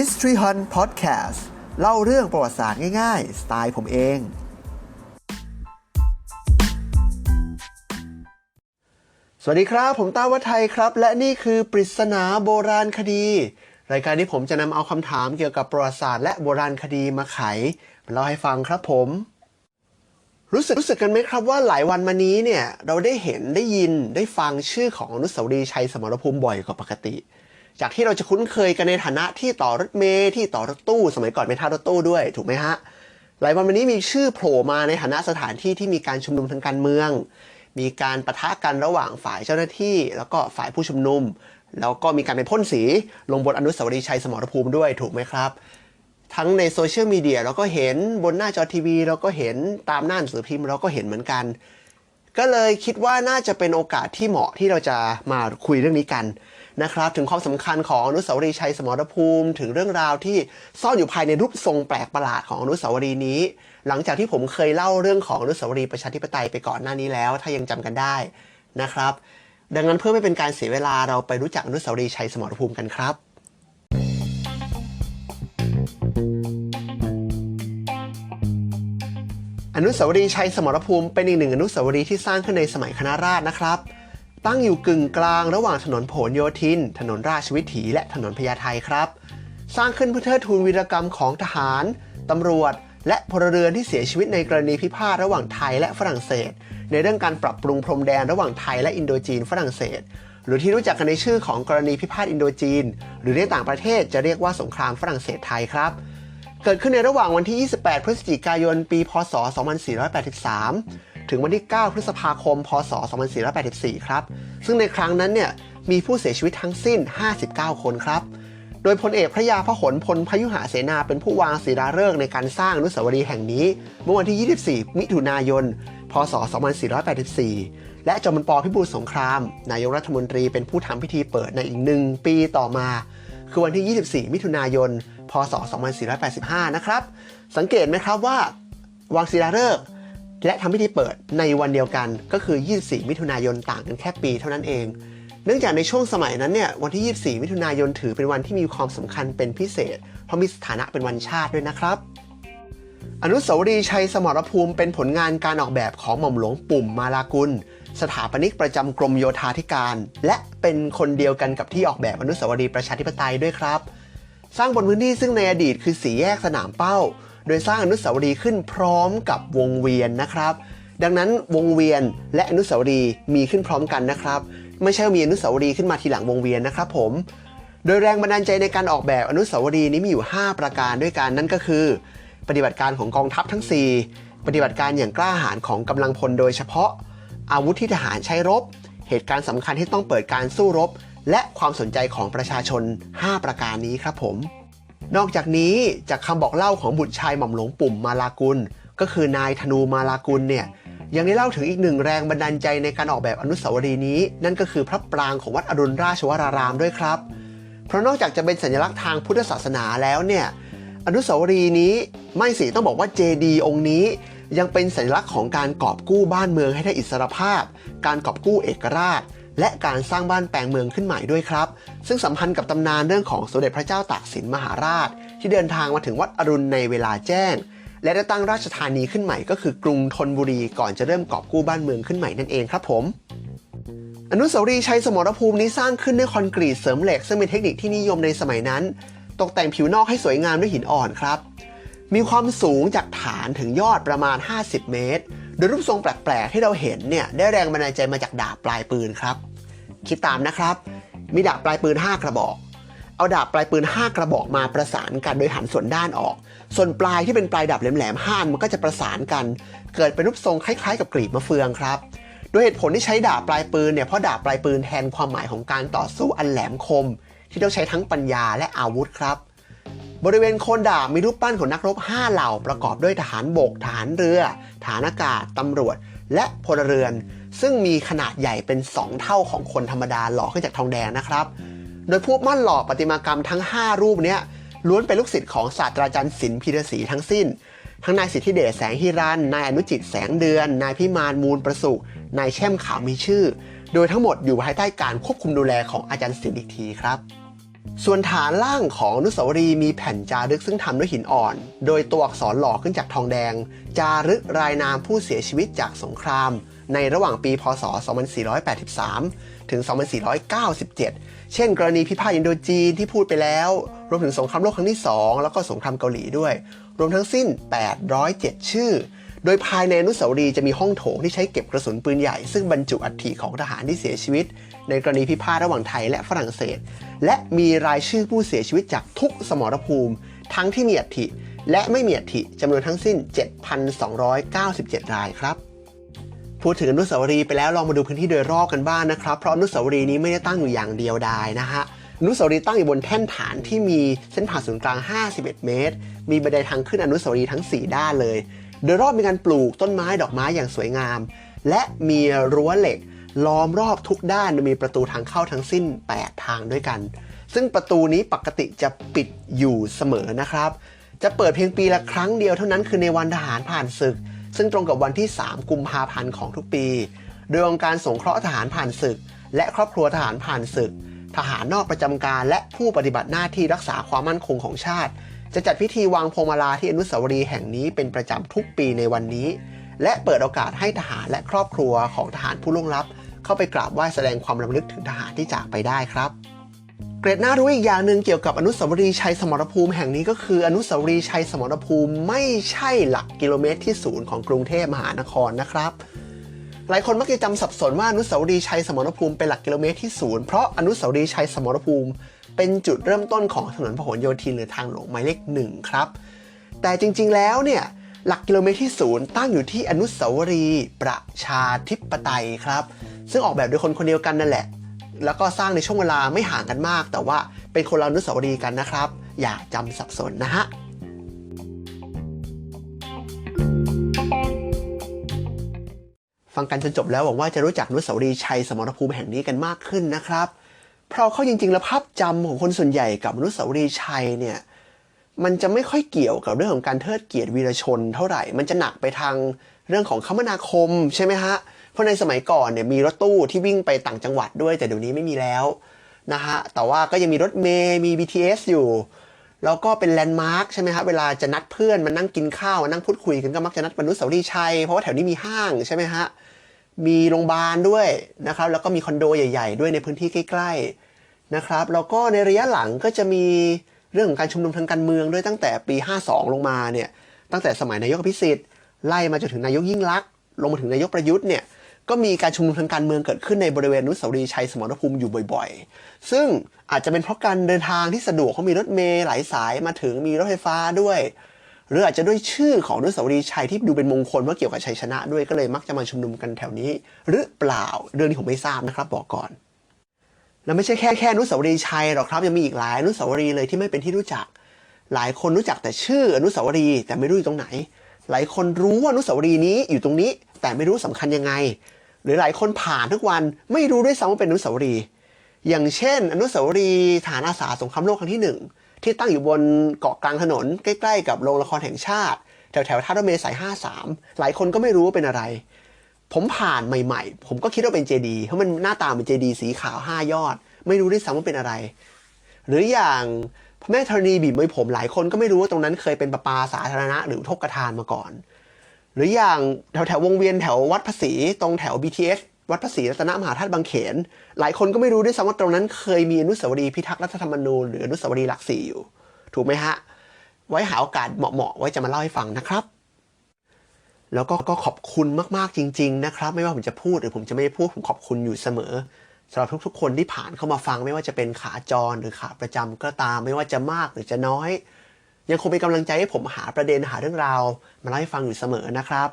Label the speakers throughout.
Speaker 1: History Hunt Podcast เล่าเรื่องประวัติศาสตร์ง่ายๆ สไตล์ผมเอง สวัสดีครับ ผมต้าวัฒไทยครับ และนี่คือปริศนาโบราณคดี รายการที่ผมจะนำเอาคำถามเกี่ยวกับประวัติศาสตร์และโบราณคดีมาไขมาเล่าให้ฟังครับผม รู้สึกรู้สึกกันไหมครับว่าหลายวันมานี้เนี่ย เราได้เห็นได้ยินได้ฟังชื่อของอนุสาวรีย์ชัยสมรภูมิบ่อยกว่าปกติ จากที่เราจะคุ้นเคยกันในฐานะที่ต่อรถเมล์ที่ต่อรถตู้ สมัยก่อนเป็นท่ารถตู้ด้วยถูกไหมฮะหลายวันมานี้มีชื่อโผล่มาในฐานะสถานที่ที่มีการชุมนุมทางการเมือง มีการปะทะกันระหว่างฝ่ายเจ้าหน้าที่ แล้วก็ฝ่ายผู้ชุมนุม แล้วก็มีการไปพ่นสีลงบนอนุสาวรีย์ชัยสมรภูมิด้วยถูกไหมครับ ทั้งในโซเชียลมีเดียเราก็เห็นบนหน้าจอทีวี เราก็เห็นตามหน้าหนังสือพิมพ์เราก็เห็นเหมือนกัน ก็เลยคิดว่าน่าจะเป็นโอกาสที่เหมาะที่เราจะมาคุยเรื่องนี้กันนะครับ ถึงความสำคัญของอนุสาวรีย์ชัยสมรภูมิ ถึงเรื่องราวที่ซ่อนอยู่ภายในรูปทรงแปลกประหลาดของอนุสาวรีย์นี้ หลังจากที่ผมเคยเล่าเรื่องของอนุสาวรีย์ประชาธิปไตยไปก่อนหน้านี้แล้ว ถ้ายังจำกันได้นะครับ ดังนั้นเพื่อไม่เป็นการเสียเวลาเราไปรู้จักอนุสาวรีย์ชัยสมรภูมิกันครับ อนุสาวรีย์ชัยสมรภูมิเป็นอีกหนึ่งอนุสาวรีย์ที่สร้างขึ้นในสมัยคณะราษฎรนะครับ ตั้งอยู่กึ่งกลางระหว่างถนนผลโยธิน ถนนราชวิถี และถนนพญาไทครับ สร้างขึ้นเพื่อเทิดทูนวีรกรรมของทหาร ตำรวจ และพลเรือนที่เสียชีวิตในกรณีพิพาทระหว่างไทยและฝรั่งเศส ในเรื่องการปรับปรุงพรมแดนระหว่างไทยและอินโดจีนฝรั่งเศส หรือที่รู้จักกันในชื่อของกรณีพิพาทอินโดจีน หรือในต่างประเทศจะเรียกว่าสงครามฝรั่งเศสไทยครับ เกิดขึ้นในระหว่างวันที่ 28 พฤศจิกายน ปี พศ 2483 ถึงวันที่ 9 พฤษภาคม พศ 2484 ครับ ซึ่งในครั้งนั้นเนี่ยมีผู้เสียชีวิตทั้งสิ้น 59 คนครับ โดยพลเอกพระยาพหลพลพยุหเสนาเป็นผู้วางศิลาฤกษ์ในการสร้างอนุสาวรีย์แห่งนี้ เมื่อวันที่ 24 มิถุนายน พศ 2484 และจอมพลปพิบูลสงคราม นายกรัฐมนตรีเป็นผู้ทำพิธีเปิดในอีกหนึ่งปีต่อมา คือวันที่ 24 มิถุนายน พศ 2485 นะครับ สังเกตไหมครับว่าวางศิลาฤกษ์และทำพิธีเปิดในวันเดียวกันก็คือ 24 มิถุนายนต่างกันแค่ปีเท่านั้นเอง เนื่องจากในช่วงสมัยนั้นเนี่ยวันที่ 24 มิถุนายนถือเป็นวันที่มีความสำคัญเป็นพิเศษ เพราะมีสถานะเป็นวันชาติด้วยนะครับอนุสาวรีย์ชัยสมรภูมิเป็นผลงานการออกแบบของหม่อมหลวงปุ่มมาลากุล สถาปนิกประจำกรมโยธาธิการ และเป็นคนเดียวกันกับที่ออกแบบอนุสาวรีย์ประชาธิปไตยด้วยครับ สร้างบนพื้นที่ซึ่งในอดีตคือสีแยกสนามเป้า โดยสร้างอนุสาวรีย์ขึ้นพร้อมกับวงเวียนนะครับ ดังนั้นวงเวียนและอนุสาวรีย์มีขึ้นพร้อมกันนะครับ ไม่ใช่มีอนุสาวรีย์ขึ้นมาทีหลังวงเวียนนะครับผม โดยแรงบันดาลใจในการออกแบบอนุสาวรีย์นี้มีอยู่ 5 ประการด้วยกันนั่นก็คือ ปฏิบัติการของกองทัพทั้ง 4 ปฏิบัติการอย่างกล้าหาญของกำลังพลโดยเฉพาะ อาวุธที่ทหารใช้รบ เหตุการณ์สำคัญที่ต้องเปิดการสู้รบ และความสนใจของประชาชน 5 ประการนี้ครับผม นอกจากนี้จากคำบอกเล่าของบุตรชายหม่อมหลวงปุ่มมาลากุล ก็คือนายธนูมาลากุลเนี่ยยังได้เล่าถึงอีกหนึ่งแรงบันดาลใจในการออกแบบอนุสาวรีย์นี้ นั่นก็คือพระปรางของวัดอรุณราชวรารามด้วยครับ เพราะนอกจากจะเป็นสัญลักษณ์ทางพุทธศาสนาแล้วเนี่ยอนุสาวรีย์นี้ไม่สิต้องบอกว่าเจดีย์องค์นี้ ยังเป็นสัญลักษณ์ของการกอบกู้บ้านเมืองให้ได้อิสรภาพ การกอบกู้เอกราช และการสร้างบ้านแปลงเมืองขึ้นใหม่ด้วยครับ ซึ่งสัมพันธ์กับตำนานเรื่องของสมเด็จพระเจ้าตากสินมหาราช ที่เดินทางมาถึงวัดอรุณในเวลาแจ้ง และได้ตั้งราชธานีขึ้นใหม่ก็คือกรุงธนบุรีก่อนจะเริ่มกอบกู้บ้านเมืองขึ้นใหม่นั่นเองครับผมอนุสาวรีย์ชัยสมรภูมินี้สร้างขึ้นด้วยคอนกรีตเสริมเหล็กซึ่งเป็นเทคนิคที่นิยมในสมัยนั้น ตกแต่งผิวนอกให้สวยงามด้วยหินอ่อนครับ มีความสูงจากฐานถึงยอดประมาณ 50 เมตร โดยรูปทรงแปลกๆที่เราเห็นเนี่ยได้แรงบันดาลใจมาจากดาบปลายปืนครับ คิดตามนะครับ มีดาบปลายปืน 5 กระบอก เอาดาบปลายปืน 5 กระบอกมาประสานกันโดยหันส่วนด้านออก ส่วนปลายที่เป็นปลายดาบแหลมๆห้านมันก็จะประสานกัน เกิดเป็นรูปทรงคล้ายๆ กับกรีบมะเฟืองครับโดยเหตุผลที่ใช้ดาบปลายปืนเนี่ยเพราะดาบปลายปืนแทนความหมายของการต่อสู้อันแหลมคม ที่ต้องใช้ทั้งปัญญาและอาวุธครับ บริเวณโคนดาบมีรูปปั้นของนักรบ 5 เหล่าประกอบด้วยทหารบก ทหารเรือ ทหารอากาศ ตำรวจ และพลเรือน ซึ่งมีขนาดใหญ่เป็น 2 เท่าของคนธรรมดาหล่อขึ้นจากทองแดงนะครับ โดยพวกมั่นหล่อประติมากรรมทั้ง 5 รูปนี้ล้วนเป็นลูกศิษย์ของศาสตราจารย์ศิลป์พีรศรีทั้งสิ้น ทั้งนายสิทธิเดชแสงฮิรัน นายอนุจิตแสงเดือน นายพิมานมูลประสุนายแช่มขาวมีชื่อ โดยทั้งหมดอยู่ภายใต้การควบคุมดูแลของอาจารย์ศิลป์อีกทีครับ ส่วนฐานล่างของอนุสาวรีย์มีแผ่นจารึกซึ่งทำด้วยหินอ่อน โดยตัวอักษรหล่อขึ้นจากทองแดง จารึกรายนามผู้เสียชีวิตจากสงคราม ในระหว่างปีพศ 2483 ถึง 2497 เช่น กรณีพิพาทอินโดจีนที่พูดไปแล้ว รวมถึงสงครามโลกครั้งที่ 2 แล้วก็สงครามเกาหลีด้วย รวมทั้งสิ้น 807 ชื่อ โดยภายในอนุสาวรีย์จะมีห้องโถงที่ใช้เก็บกระสุนปืนใหญ่ ซึ่งบรรจุอัฐิของทหารที่เสียชีวิต ในกรณีพิพาทระหว่างไทยและฝรั่งเศส และมีรายชื่อผู้เสียชีวิตจากทุกสมรภูมิ ทั้งที่มีอัฐิและไม่มีอัฐิจำนวนทั้งสิ้น 7,297 รายครับพูดถึงอนุสาวรีย์ไปแล้วลองมาดูพื้นที่โดยรอบกันบ้างนะครับเพราะอนุสาวรีย์นี้ไม่ได้ตั้งอยู่อย่างเดียวดายนะฮะอนุสาวรีย์ตั้งอยู่บนแท่นฐานที่มีเส้นผ่าศูนย์กลาง 51 เมตร มีบันไดทางขึ้นอนุสาวรีย์ทั้ง 4 ด้านเลย โดยรอบมีการปลูกต้นไม้ดอกไม้อย่างสวยงาม และมีรั้วเหล็ก ล้อมรอบทุกด้านมีประตูทางเข้าทั้งสิ้น 8 ทางด้วยกัน ซึ่งประตูนี้ปกติจะปิดอยู่เสมอนะครับ จะเปิดเพียงปีละครั้งเดียวเท่านั้นคือในวันทหารผ่านศึก ซึ่งตรงกับวันที่ 3 กุมภาพันธ์ของทุกปี โดยองค์การสงเคราะห์ทหารผ่านศึก และครอบครัวทหารผ่านศึก ทหารนอกประจำการ และผู้ปฏิบัติหน้าที่รักษาความมั่นคงของชาติ จะจัดพิธีวางพวงมาลาที่อนุสาวรีย์แห่งนี้เป็นประจำทุกปีในวันนี้ และเปิดโอกาสให้ทหารและครอบครัวของทหารผู้ล่วงลับ เข้าไปกราบไหว้แสดงความรำลึกถึงทหารที่จากไปได้ครับเกร็ดน่ารู้อีกอย่างหนึ่งเกี่ยวกับอนุสาวรีย์ชัยสมรภูมิแห่งนี้ก็คืออนุสาวรีย์ชัยสมรภูมิไม่ใช่หลักกิโลเมตรที่ศูนย์ของกรุงเทพมหานครนะครับ หลายคนมักจะจำสับสนว่าอนุสาวรีย์ชัยสมรภูมิเป็นหลักกิโลเมตรที่ศูนย์เพราะอนุสาวรีย์ชัยสมรภูมิ เป็นจุดเริ่มต้นของถนนพหลโยธินหรือทางหลวงหมายเลขหนึ่งครับ แต่จริงๆแล้วเนี่ยหลักกิโลเมตรที่ศูนย์ตั้งอยู่ที่อนุสาวรีย์ประชาธิปไตยครับ ซึ่งออกแบบโดยคนคนเดียวกันนั่นแหละ แล้วก็สร้างในช่วงเวลาไม่ห่างกันมาก แต่ว่าเป็นคนละอนุสาวรีย์กันนะครับ อย่าจำสับสนนะฮะฟังกันจนจบแล้วหวังว่าจะรู้จักอนุสาวรีย์ชัยสมรภูมิแห่งนี้กันมากขึ้นนะครับ เพราะเขาจริงๆแล้วภาพจำของคนส่วนใหญ่กับอนุสาวรีย์ชัยเนี่ยมันจะไม่ค่อยเกี่ยวกับเรื่องของการเทิดเกียรติวีรชนเท่าไหร่ มันจะหนักไปทางเรื่องของคมนาคมใช่ไหมฮะ เพราะในสมัยก่อนเนี่ยมีรถตู้ที่วิ่งไปต่างจังหวัดด้วย แต่เดี๋ยวนี้ไม่มีแล้วนะฮะ แต่ว่าก็ยังมีรถเมย์มี BTS อยู่ แล้วก็เป็นแลนด์มาร์คใช่ไหมครับเวลาจะนัดเพื่อนมานั่งกินข้าวมานั่งพูดคุยกันก็มักจะนัดบรรนุสาวรียชัย เพราะว่าแถวนี้มีห้างใช่ไหมฮะ มีโรงพยาบาลด้วยนะครับแล้วก็มีคอนโดใหญ่ ๆ ด้วยในพื้นที่ใกล้ๆนะครับแล้วก็ในระยะหลังก็จะมีเรื่องของการชุมนุมทางการเมืองด้วยตั้งแต่ปี 52 ลงมาเนี่ยตั้งแต่สมัยนายกอภิสิทธิ์ไล่มาจนถึงนายกยิ่งลักษณ์ลงมาถึงนายกประยุทธ์เนี่ยก็มีการชุมนุมทางการเมืองเกิดขึ้นในบริเวณนุสาวรีย์ชัยสมรภูมิอยู่บ่อยๆ ซึ่งอาจจะเป็นเพราะการเดินทางที่สะดวกเขามีรถเมล์หลายสายมาถึงมีรถไฟฟ้าด้วย หรืออาจจะด้วยชื่อของอนุสาวรีย์ชัยที่ดูเป็นมงคลว่าเกี่ยวกับชัยชนะด้วยก็เลยมักจะมาชุมนุมกันแถวนี้ หรือเปล่าเรื่องนี้ผมไม่ทราบนะครับบอกก่อนแล้วไม่ใช่แค่แค่อนุสาวรีย์ชัยหรอกครับยังมีอีกหลายอนุสาวรีย์เลยที่ไม่เป็นที่รู้จัก หลายคนรู้จักแต่ชื่ออนุสาวรีย์แต่ไม่รู้อยู่ตรงไหน หลายคนรู้ว่าอนุสาวรีย์นี้อยู่ตรงนี้ แต่ไม่รู้สำคัญยังไง หรือหลายคนผ่านทุกวันไม่รู้ด้วยซ้ำว่าเป็นอนุสาวรีย์อย่างเช่น อนุสาวรีย์ฐานอาสาสงครามโลกครั้งที่หนึ่ง ที่ตั้งอยู่บนเกาะกลางถนนใกล้ ๆ กับโรงละครแห่งชาติแถวแถวๆท่ารถเมล์สาย 53 หลายคนก็ไม่รู้ว่าเป็นอะไร ผมผ่านใหม่ ๆ ผมก็คิดว่าเป็นเจดีย์เพราะมันหน้าตาเป็นเจดีย์สีขาว 5 ยอด ไม่รู้ด้วยซ้ำว่าเป็นอะไร หรืออย่างพระแม่ธรณีบีบมวยผมหลายคนก็ไม่รู้ว่าตรงนั้นเคยเป็นประปาสาธารณะหรือทกทานมาก่อน หรืออย่างแถวแถววงเวียนแถววัดภาษีตรงแถว BTS วัดภาษีรัตนมหาธาตุบางเขน หลายคนก็ไม่รู้ด้วยซ้ำว่าตรงนั้นเคยมีอนุสาวรีย์พิทักษ์รัฐธรรมนูญหรืออนุสาวรีย์หลักสี่อยู่ ถูกไหมฮะ ไว้หาโอกาสเหมาะๆไว้จะมาเล่าให้ฟังนะครับ แล้วก็ก็ขอบคุณมากๆจริง ๆ นะครับ ไม่ว่าผมจะพูดหรือผมจะไม่พูดผมขอบคุณอยู่เสมอสำหรับทุกๆ คนที่ผ่านเข้ามาฟังไม่ว่าจะเป็นขาจรหรือขาประจำก็ตาม ไม่ว่าจะมากหรือจะน้อย ยังคงเป็นกำลังใจให้ผมหาประเด็นหาเรื่องราวมาเล่าให้ฟังอยู่เสมอนะครับ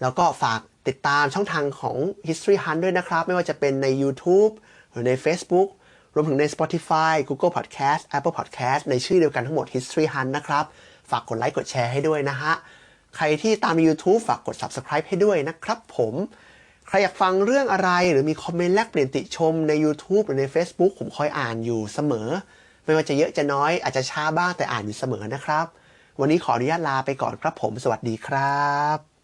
Speaker 1: แล้วก็ฝากติดตามช่องทางของ History Hunt ด้วยนะครับ ไม่ว่าจะเป็นใน YouTube หรือใน Facebook รวมถึงใน Spotify Google Podcast Apple Podcast ในชื่อเดียวกันทั้งหมด History Hunt นะครับ ฝากกดไลค์กดแชร์ให้ด้วยนะฮะ ใครที่ตามใน YouTube ฝากกด Subscribe ให้ด้วยนะครับผม ใครอยากฟังเรื่องอะไรหรือมีคอมเมนต์แลกเปลี่ยนติชมใน YouTube หรือใน Facebook ผมคอยอ่านอยู่เสมอ ไม่ว่าจะเยอะจะน้อยอาจจะช้าบ้างแต่อ่านอยู่เสมอนะครับ วันนี้ขออนุญาตลาไปก่อนครับผม สวัสดีครับ